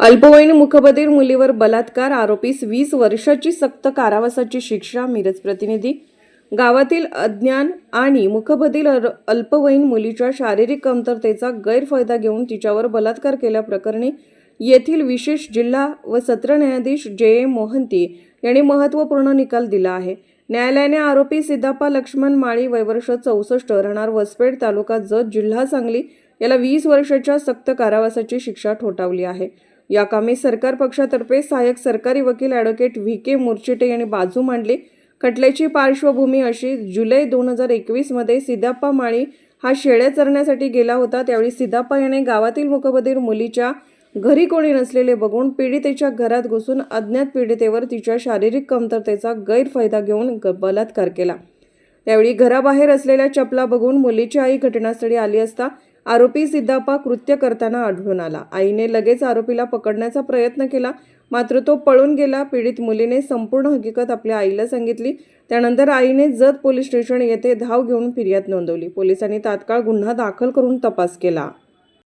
अल्पवयीन मुखबधीर मुलीवर बलात्कार आरोपीस वीस वर्षाची सक्त कारावासाची शिक्षा मिरज प्रतिनिधी. गावातील अज्ञान आणि मुखबधीर अर- अल्पवयीन मुलीच्या शारीरिक कमतरतेचा गैरफायदा घेऊन तिच्यावर बलात्कार केल्याप्रकरणी येथील विशेष जिल्हा व सत्र न्यायाधीश जे. ए. मोहंती यांनी महत्त्वपूर्ण निकाल दिला आहे. न्यायालयाने आरोपी सिद्धापा लक्ष्मण माळी वयवर्ष चौसष्ट राहणार वसपेठ तालुका जत जिल्हा सांगली याला वीस वर्षाच्या सक्त कारावासाची शिक्षा ठोठावली आहे. या कामी सरकार पक्षातर्फे सहाय्यक सरकारी वकील ॲडव्होकेट व्ही के मुर्चिटे यांनी बाजू मांडली. खटल्याची पार्श्वभूमी अशी जुलै दोन हजार एकवीसमध्ये सिद्धाप्पा माळी हा शेळ्या चरण्यासाठी गेला होता. त्यावेळी सिद्धाप्पा याने गावातील मुकबधीर मुलीच्या घरी कोणी नसलेले बघून पीडितेच्या घरात घुसून अज्ञात पीडितेवर तिच्या शारीरिक कमतरतेचा गैरफायदा घेऊन बलात्कार केला. त्यावेळी घराबाहेर असलेल्या चपला बघून मुलीची आई घटनास्थळी आली असता आरोपी सिद्धापा कृत्य करताना आढळून आला. आईने लगेच आरोपीला पकडण्याचा प्रयत्न केला मात्र तो पळून गेला. पीडित मुलीने संपूर्ण हकीकत आपल्या आईला सांगितली. त्यानंतर आईने जत पोलीस स्टेशन येथे धाव घेऊन फिर्याद नोंदवली. पोलिसांनी तात्काळ गुन्हा दाखल करून तपास केला.